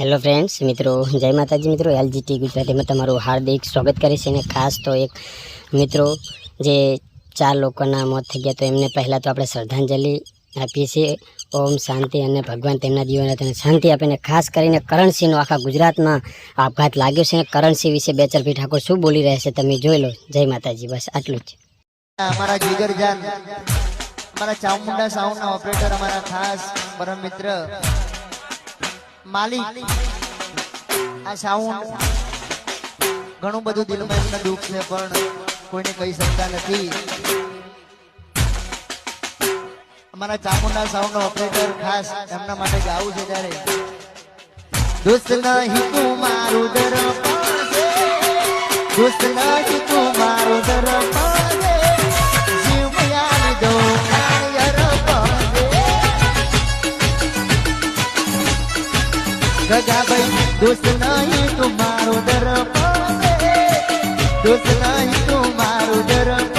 Hello friends મિત્રો, જય માતાજી મિત્રો એલજીટી ગુજરાતીમાં તમારું હાર્દિક સ્વાગત કરીશ અને ખાસ તો એક મિત્રો જે ચાર લોકોના મોત થઈ ગયા, તો એમને પહેલાં તો આપણે શ્રદ્ધાંજલિ આપીએ છીએ. ઓમ શાંતિ અને ભગવાન તેમના જીવનને તેને શાંતિ આપીને ખાસ કરીને કરણસિંહનો આખા ગુજરાતમાં આપઘાત લાગ્યો છે અને કરણસિંહ વિશે બે ચાર ઠાકોર શું બોલી રહ્યા છે તમે જોઈ લો. જય માતાજી, બસ આટલું જ. અમારા ચામુંડા સાઉન્ડના ઓપરેટર અમારા ખાસ પરમ મિત્ર માલિક. આ સાઉન્ડ ઘણું બધું દિલમાં એમને દુઃખ છે, પણ કોઈને કહી શકતા નથી. અમારા ચામુંડા સાઉન્ડ ઓપરેટર ખાસ એમના માટે ગાવું છે ત્યારે. દોસ્ત નહીં તું મારું દર દોસ્ત નહીં ગગાભાઈ દોસ્ત નહીં તું મારો ડર પાવે દોસ્ત નહીં તું મારું